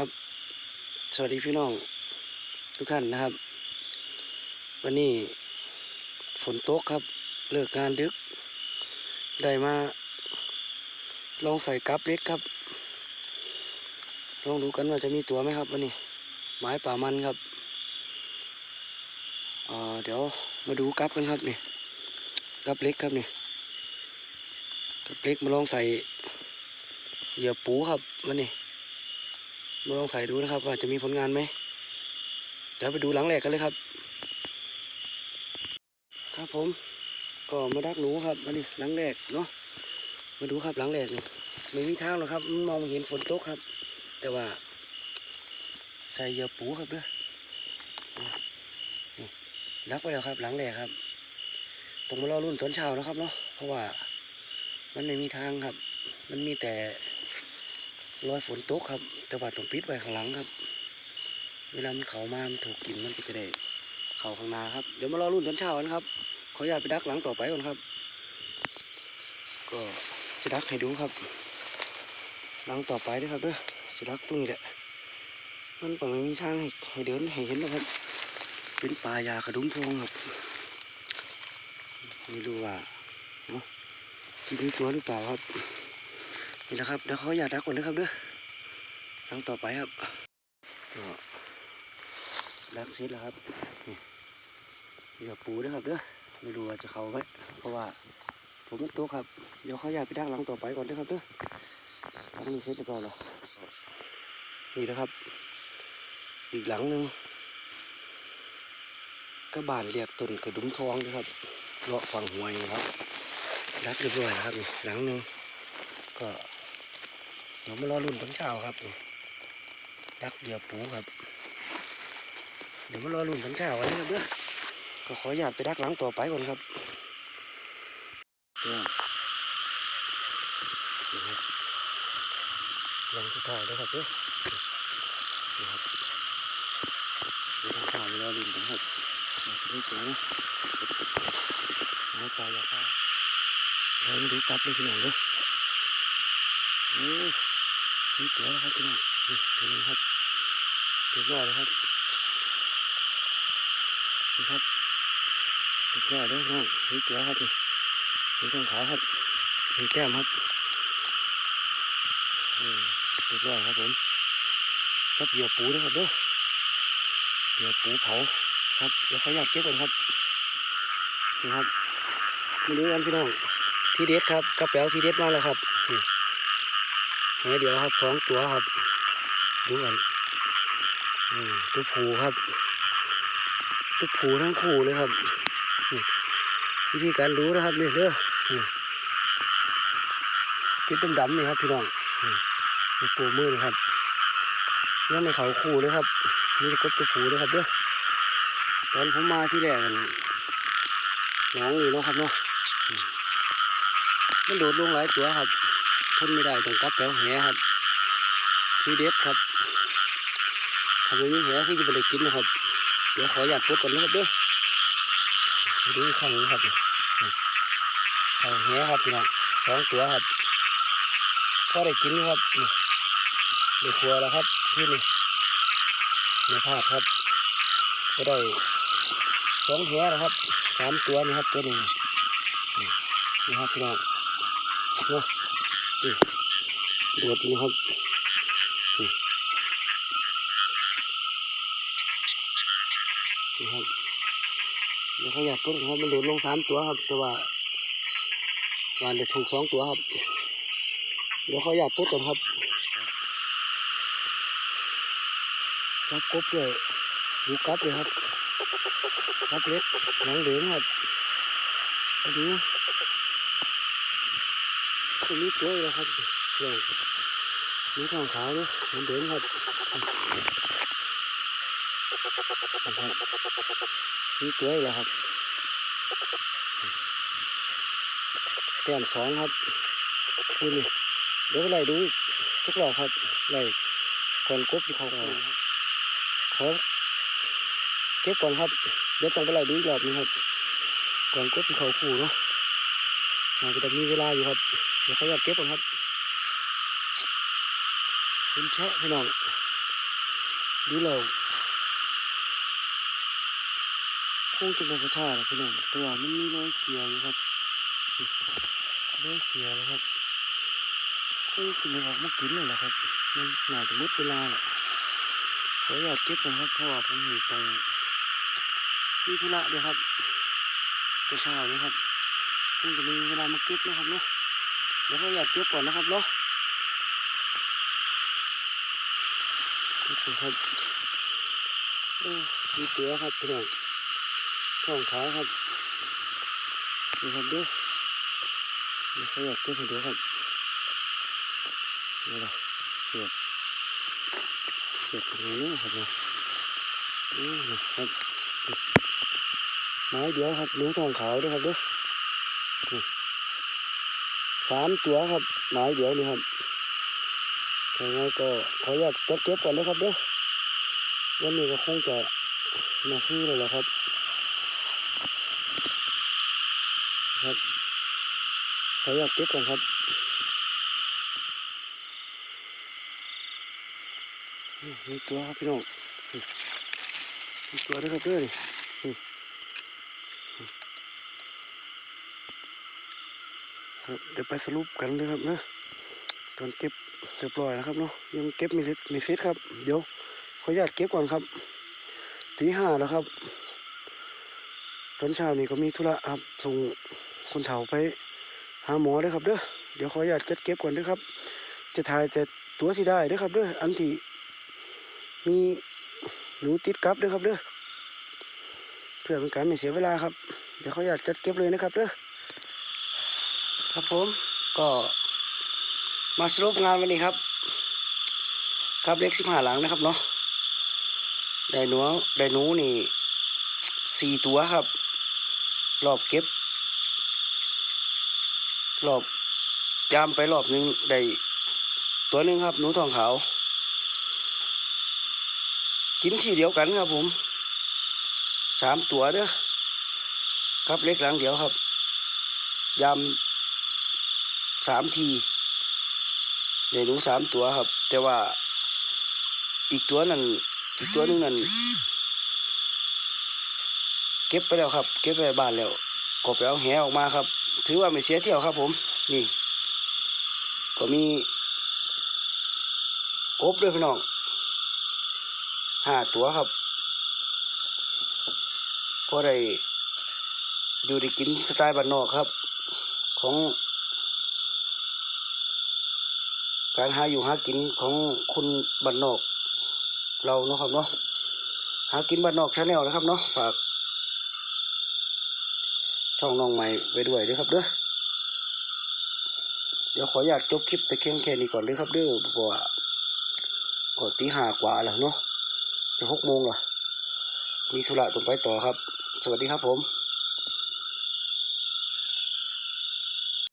ครับ สวัสดีพี่น้องทุกท่านนะครับ วันนี้ฝนตกครับ เลิกงานดึก ได้มา ลองใส่กับเล็กครับ ลองดูกันว่าจะมีตัวไหมครับวันนี้ไม้ป่ามันครับเดี๋ยวมาดูกับกันครับนี่กับเล็กครับนี่กับเล็กมาลองใส่เหยื่อปูครับวันนี้ มาลองใส่ดูนะครับ ว่าจะมีผลงานไหมเดี๋ยวไปดูหลังแรกกันเลยครับ ครับผมก็มาดักหนูครับอันนี้หลังแรกเนาะมาดูครับหลังแรกนี่ไม่มีทางหรอกครับมันมองเห็นฝนตกครับ แต่ว่า ใส่เหยื่อปูครับเด้อรักไปแล้วครับ หลังแรกครับต้องมารอรุ่นตอนเช้านะครับเนาะเพราะว่ามันไม่มีทางครับ มันมีแต่ รอยฝนตกครับ แต่ว่าต้องปิดไว้ข้างหลังครับ เวลามันเขามามันถูกกินมันก็จะได้เข่าข้างหน้าครับ เดี๋ยวมารอรุ่นตอนเช้ากันครับ ขออนุญาตไปดักหลังต่อไปก่อนครับ ก็จะดักให้ดูครับ หลังต่อไปด้วยครับเด้อจะดักตรงนี้แหละ มันต้องไม่มีทางให้ให้เดินให้เห็นแล้วครับ เป็นป่ายากระดุมทองครับ ไม่รู้ว่าเนาะที่มีตัวหรือเปล่าครับ นี่แหละครับเดี๋ยวเขออย่าตดักก่อนเลยครับเด้อหลังต่อไปครับก็ดักเสร็จแล้วครับนี่เหยื่อปูด้วยครับเด้อไม่รู้ว่าจะเข้าไหมเพราะว่าผมมันตัวครับเดี๋ยวเขออย่าตไปดักหลังต่อไปก่อนเด้อครับเด้อหลังนี้เสร็จแล้วก็เหรอนี่นะครับ อีกหลังหนึ่งก็บานเรียกต้นกระดุมทองนะครับเลาะฝั่งหวยนะครับรัดเรียบร้อยแล้วครับหลังหนึ่งก็ ดี๋ยวมารอรุ่นตอนเช้าครับดักเดียวปูครับ เดี๋ยวมารอรุ่นตอนเช้าวันนี้ครับเด้อก็ขออนุญาตไปดักหลังต่อไปก่อนครับลังสุดท้ายแล้วยครับเด้อนี่ครับเดี๋ยวทางข่าวมารอรุ่นกันครับมาจะได้ตัวนะไม้ปลายาฆ่าเรามาดูกลับเลยพี่น้องเด้อ โอ้มีตัวแล้วครับพี่น้องนี่ตัวนี้ครับเรียบร้อยแล้วครับนี่ครับเรียบร้อยแล้วพี่น้องมีตัวครับนี่มีทางขาครับมีแก้มครับอืมเรียบร้อครับผมกับเหยื่อปูนะครับเด้อเหยื่อปูเผาครับเดี๋ยวขออนุญาตเก็บก่อนครับนี่ครับมาดูกันพี่น้องทีเด็ดครับกระเป๋าทีเด็ดมาแล้วครับ นี่แหเดี๋ยวครับสองตัวครับ ดูกันอืมตัวผูครับตัวผูทั้งคู่เลยครับนี่วิธีการรู้นะครับนี่เด้อนี่จุดดำๆนี่ครับพี่น้องนี่ปูมือนี่ครับยังไม่เขาคู่เลยครับนี่กบตัวผูเลยครับเด้อตอนผมมาที่แรกน้องนี่เนาะครับเนาะมมันโดดลงหลายตัวครับ ทนไม่ได้ต้องกลับแถวแหครับทีเด็ดครับทำไมมีแหคือจะไม่ได้กินนะครับ เดี๋ยวขอหยาดปุ๊ก่อนนะครับเด้อดูข้างนี้ครับข้างแหครับพี่น้องสองตัวครับพอได้กินครับนี่ได้ครัวแล้วครับขึ้นนี่ในภาพครับก็ได้สองแหแล้วครับสามตัวนี่ครับตัวหนึ่งนี่ครับพี่น้องเนาะ โดดนะครับนะครับเดี๋ยวเขาอยากปุ๊บครับมันโดดลงสามตัวครับ แต่ว่าวานจะถูกสองตัวครับ เดี๋ยวเขาอยากปุ๊บก่อนครับจับกบด้วยดูกลับเลยครับ ครับเล็กหนังเหลืองครับดู ตรงนี้ตัวเลยครับเดี๋ยวมีทางขาวนะมือนเดิมครับนี่ตัวอีกแล้วครับแต้มสองครับดูนี่เดี๋ยวไปไล่ดูทุกรอบครับไล่ก่อนกบที่เขาเอาขอเก็บก่อนครับเดี๋ยวต้องไปไล่ดูอีกรอบนึงครับก่อนกบที่เขาขู่เนาะมันก็จะมีเวลาอยู่ครับ ดี๋ยวเขาอยากเก็บก่อนครับคุณแชะพี่น้องดูเราคงจะเป็นกระท่าแหละพี่น้องต่ว่ามันมีรอยเสียอยู่ครับรอยเสียแล้วครับคงจะม่ออกมากินเลยแหละครับ มันน่าจะหมดเวลาแหละขออยากเก็บนะครับเพราะว่าผมอยู่ตรงมีธุระด้วยครับจะเช้านะครับคงจะมีเวลามาเก็บนะครับเนาะ เดี๋ยวขออยากเก็บก่อนนะครับเนาะนี่ครับเอ้ยมีเกลือครับพี่น้องท้องขาครับนี่ครับเด้วยนี่เขาอยากเก็บให้ดูครับนี่ละเสียบเสียบตรงนี้ครับเนี่ยนี่ครับไม้เดียวครับหนูทองขาวด้วยครับเด้วยนี่ สามตัวครับไม้เดียวนี่ครับยังไงก็ขออนุญาตจัดเก็บก่อนนะครับเด้อวันนี้ก็คงจะมาซื้อเลยแหละครับ ครับขออนุญาตเก็บก่อนครับนี่มีตัวครับพี่น้องนี่มีตัวด้ครับเด้อนี่นี่ครับ เดี๋ยวไปสรุปกันเลยครับนะตอนเก็บเรียบร้อยแล้วครับเนาะยังเก็บไม่เสร็จไม่เสร็จครับ เดี๋ยวขออนุญาตเก็บก่อนครับตีห้าแล้วครับ ตอนเช้านี่ก็มีธุระครับส่งคนเฒ่าไปหาหมอด้วยครับเด้อเดี๋ยวขออนุญาตจัดเก็บก่อนด้วยครับ จะถ่ายแต่ตัวที่ได้เด้อครับเด้ออันที่มีหนูติดกับเด้อครับเด้อเพื่อเป็นการไม่เสียเวลาครับ เดี๋ยวขออนุญาตจัดเก็บเลยนะครับเด้อ ครับผมก็มาสรุปงานวันนี้ครับครับเล็กสิบห้าหลังนะครับเนาะได้หนูได้หนูนี่สี่ตัวครับ รอบเก็บ รอบยามไปรอบหนึ่งได้ตัวหนึ่งครับ หนูทองขาว กินที่เดียวกันครับผมสามตัวเด้อครับเล็กหลังเดียวครับ ยาม สามทีในหนูสามตัวครับ แต่ว่าอีกตัวนั้นอีกตัวหนึงนั้นเก็บไปแล้วครับ เก็บไปบ้านแล้วก็ไปเอาแหออกมาครับ ถือว่าไม่เสียเที่ยวครับ ผม นี่ ก็มีกบด้วยพี่น้องห้าตัวครับพอได้อยู่ได้กินสไตล์บ้านนอกครับ ของ การหาอยู่หากินของคนบ้านนอกเราเนาะครับเนาะหากินบ้านนอกชาแนลนะครับเนาะฝาก ช่องน้องใหม่ไว้ด้วยด้วยครับเด้อเดี๋ยวขออนุญาตจบคลิปแต่เพียงแค่นี้ก่อนเลยครับเด้อเพราะว่าก็ตีห้ากว่าแล้วเนาะจะหกโมงและมีธุระต้องไปต่อครับ สวัสดีครับผม